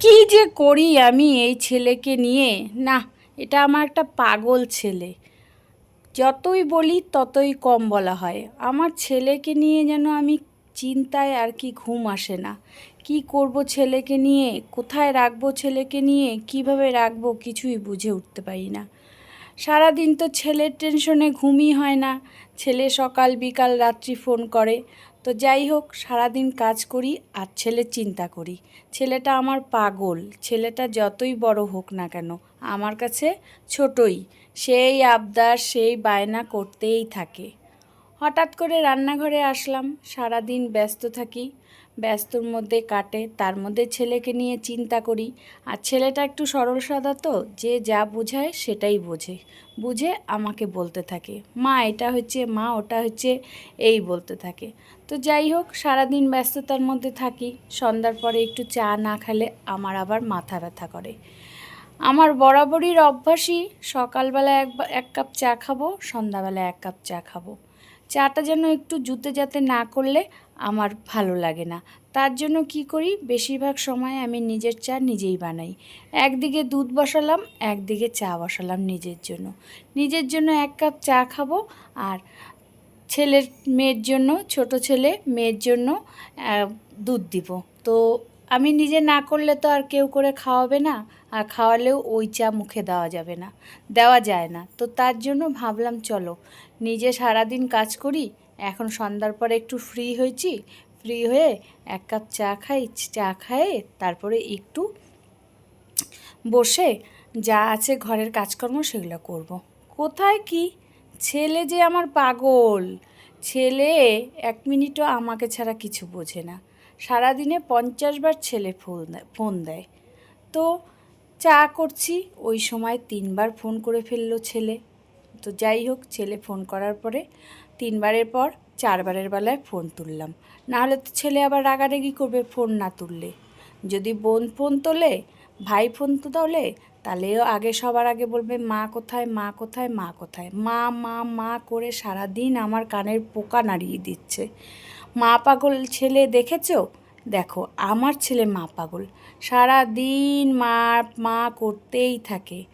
কি যে করি আমি এই ছেলেকে নিয়ে? না, এটা আমার একটা পাগল ছেলে। যতই বলি ততই কম বলা হয়। আমার ছেলেকে নিয়ে যেন আমি চিন্তায় আর কি ঘুম আসে না। কি করব ছেলেকে নিয়ে? কোথায় রাখব ছেলেকে নিয়ে? কীভাবে রাখব কিছুই বুঝে উঠতে পারি না। সারাদিন তো ছেলের টেনশনে ঘুমই হয় না। ছেলে সকাল, বিকাল, রাত্রি ফোন করে। তো যাই হোক, সারাদিন কাজ করি আর ছেলের চিন্তা করি। ছেলেটা আমার পাগল। ছেলেটা যতই বড় হোক না কেন, আমার কাছে ছোটই। সেই আবদার, সেই বায়না করতেই থাকে। হঠাৎ করে রান্নাঘরে আসলাম। সারাদিন ব্যস্ত থাকি। ব্যস্তর মধ্যে কাটে, তার মধ্যে ছেলেকে নিয়ে চিন্তা করি। আর ছেলেটা একটু সরল সাদা তো, যে যা বোঝায় সেটাই বোঝে। বুঝে আমাকে বলতে থাকে, মা, এটা হচ্ছে, মা, ওটা হচ্ছে, এই বলতে থাকে। তো যাই হোক, সারাদিন ব্যস্ততার মধ্যে থাকি, সন্ধ্যার পরে একটু চা না খেলে আমার আবার মাথা ব্যথা করে। আমার বরাবরই অভ্যাসই, সকালবেলা এক এক কাপ চা খাব, সন্ধ্যাবেলা এক কাপ চা খাব। চাটা যেন একটু জুতে যাতে না করলে আমার ভালো লাগে না। তার জন্য কি করি? বেশিরভাগ সময় আমি নিজের চা নিজেই বানাই। একদিকে দুধ বসালাম, একদিকে চা বসালাম নিজের জন্য। নিজের জন্য এক কাপ চা খাব আর ছেলের মেয়ের জন্য, ছোট ছেলে মেয়ের জন্য দুধ দিব। তো আমি নিজে না করলে তো আর কেউ করে খাওয়াবে না, আর খাওয়ালেও ওই চা মুখে দেওয়া যাবে না, দেওয়া যায় না। তো তার জন্য ভাবলাম, চলো, নিজে সারাদিন কাজ করি, এখন সন্ধ্যার পরে একটু ফ্রি হয়েছি ফ্রি হয়ে এক কাপ চা খাই, চা খায়ে তারপরে একটু বসে যা আছে ঘরের কাজকর্ম সেগুলো করব। কোথায় কি? ছেলে যে আমার পাগল, ছেলে এক মিনিটও আমাকে ছাড়া কিছু বোঝে না। সারাদিনে পঞ্চাশবার ছেলে ফোন দেয় ফোন দেয়। তো চা করছি, ওই সময় তিনবার ফোন করে ফেলল ছেলে। তো যাই হোক, ছেলে ফোন করার পরে তিনবারের পর চারবারের বেলায় ফোন তুললাম। নাহলে তো ছেলে আবার রাগারাগি করবে ফোন না তুললে। যদি বোন ফোন তোলে, ভাই ফোন তো তোলে তাহলেও আগে সবার আগে বলবে, মা কোথায় মা কোথায় মা কোথায়? মা মা মা করে সারাদিন আমার কানের পোকা নাড়িয়ে দিচ্ছে। মা পাগল ছেলে দেখেছ? দেখো, আমার ছেলে মা পাগল। সারা দিন মা মা করতেই থাকে।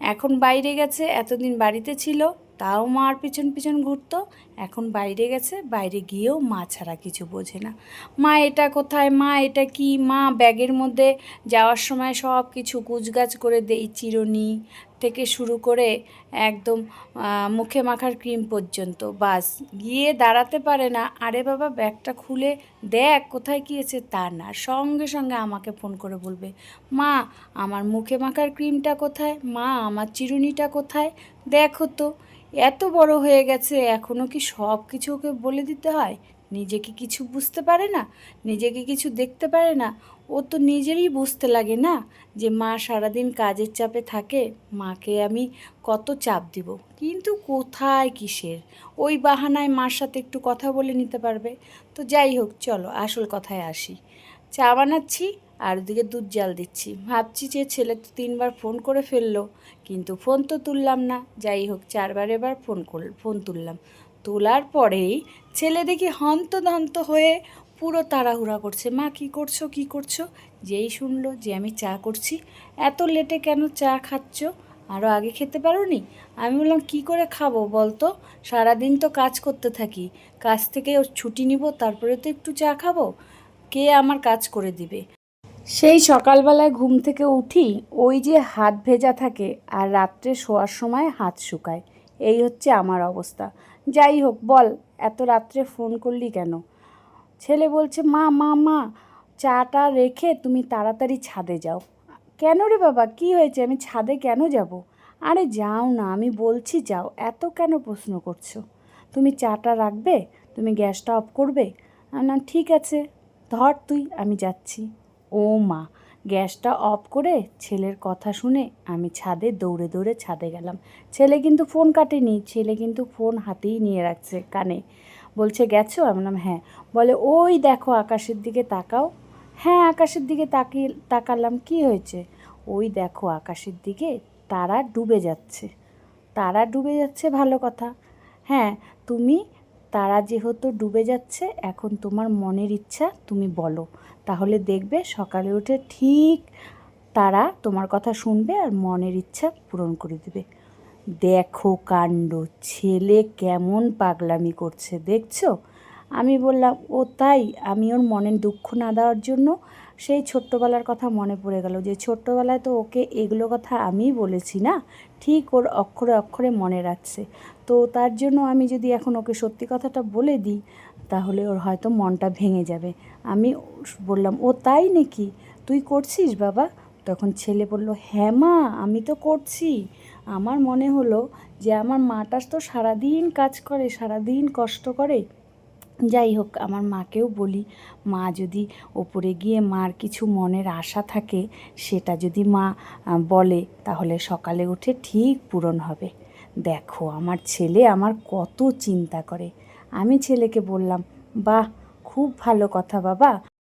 এখন বাইরে গেছে, এতদিন বাড়িতে ছিল তাও মার পিছন পিছন ঘুরতো। এখন বাইরে গেছে, বাইরে গিয়েও মা ছাড়া কিছু বোঝে না। মা এটা কোথায়? মা এটা কি? মা ব্যাগের মধ্যে যাওয়ার সময় সব কিছু কুচগাছ করে দেই চিরুনি থেকে শুরু করে একদম মুখে মাখার ক্রিম পর্যন্ত। বাস, গিয়ে দাঁড়াতে পারে না। আরে বাবা, ব্যাগটা খুলে দেখ কোথায় গিয়েছে তা না। সঙ্গে সঙ্গে আমাকে ফোন করে বলবে, মা, আমার মুখে মাখার ক্রিমটা কোথায়? মা, আমার চিরুনিটা কোথায়? দেখো তো। এত বড় হয়ে গেছে এখনও কি সব কিছু ওকে বলে দিতে হয়? নিজেকে কিছু বুঝতে পারে না, নিজেকে কিছু দেখতে পারে না। ও তো নিজেরই বুঝতে লাগে না যে মা সারাদিন কাজের চাপে থাকে, মাকে আমি কত চাপ দিব। কিন্তু কোথায় কিসের? ওই বাহানায় মার সাথে একটু কথা বলে নিতে পারবে। তো যাই হোক, চলো আসল কথায় আসি। চা বানাচ্ছি? আর ওদিকে দুধ জাল দিচ্ছি। ভাবছি যে ছেলে তো তিনবার ফোন করে ফেলল, কিন্তু ফোন তো তুললাম না। যাই হোক, চারবার এবার ফোন করল ফোন তুললাম। তোলার পরেই ছেলে দেখি হন্ত হন্তদন্ত হয়ে পুরো তাড়াহুড়া করছে। মা, কি করছ কি করছ? যেই শুনলো যে আমি চা করছি। এত লেটে কেন চা খাচ্ছ? আরও আগে খেতে পারোনি? আমি বললাম, কি করে খাব বলতো? সারাদিন তো কাজ করতে থাকি। কাজ থেকে ছুটি নিব, তারপরে তো একটু চা খাব। কে আমার কাজ করে দিবে? সেই সকালবেলায় ঘুম থেকে উঠি ওই যে হাত ভেজা থাকে আর রাত্রে শোয়ার সময় হাত শুকায়। এই হচ্ছে আমার অবস্থা। যাই হোক, বল, এত রাত্রে ফোন করলি কেন? ছেলে বলছে, মা মা মা, চাটা রেখে তুমি তাড়াতাড়ি ছাদে যাও। কেন রে বাবা? কি হয়েছে? আমি ছাদে কেন যাব? আরে যাও না, আমি বলছি যাও। এত কেন প্রশ্ন করছ? তুমি চাটা রাখবে? তুমি গ্যাসটা অফ করবে? না ঠিক আছে। ধর তুই, আমি যাচ্ছি। ও মা, গ্যাসটা অফ করে ছেলের কথা শুনে আমি ছাদে দৌড়ে দৌড়ে ছাদে গেলাম। ছেলে কিন্তু ফোন কাটেনি, ছেলে কিন্তু ফোন হাতেই নিয়ে রাখছে কানে। বলছে, গেছো? আমি বললাম হ্যাঁ। বলে, ওই দেখো আকাশের দিকে তাকাও। হ্যাঁ আকাশের দিকে তাকিয়ে তাকালাম, কি হয়েছে? ওই দেখো আকাশের দিকে তারা ডুবে যাচ্ছে। তারা ডুবে যাচ্ছে? ভালো কথা। হ্যাঁ তুমি তারা যেহেতু ডুবে যাচ্ছে, এখন তোমার মনের ইচ্ছা তুমি বলো। তাহলে দেখবে সকালে উঠে ঠিক তারা তোমার কথা শুনবে আর মনের ইচ্ছা পূরণ করে দেবে। দেখো কাণ্ড, ছেলে কেমন পাগলামি করছে, দেখছ? আমি বললাম, ও তাই, আমি ওর মনের দুঃখ না দেওয়ার জন্য সেই ছোট্টবেলার কথা মনে পড়ে গেল যে ছোট্টবেলায় তো ওকে এগুলো কথা আমিই বলেছি না? ঠিক ওর অক্ষরে অক্ষরে মনে রাখছে। তো তার জন্য আমি যদি এখন ওকে সত্যি কথাটা বলে দিই, তাহলে ওর হয়তো মনটা ভেঙে যাবে। আমি বললাম, ও তাই নাকি? তুই করছিস বাবা? তখন ছেলে বলল হ্যাঁ মা, আমি তো করছি। আমার মনে হলো যে আমার মাটা তো সারাদিন কাজ করে, সারাদিন কষ্ট করে। যাই হোক আমার মাকেও বলি, মা যদি ওপরে গিয়ে মার কিছু মনের আশা থাকে, সেটা যদি মা বলে, তাহলে সকালে উঠে ঠিক পূরণ হবে। দেখো, আমার ছেলে আমার কত চিন্তা করে। আমি ছেলেকে বললাম, বাহ, খুব ভালো কথা বাবা।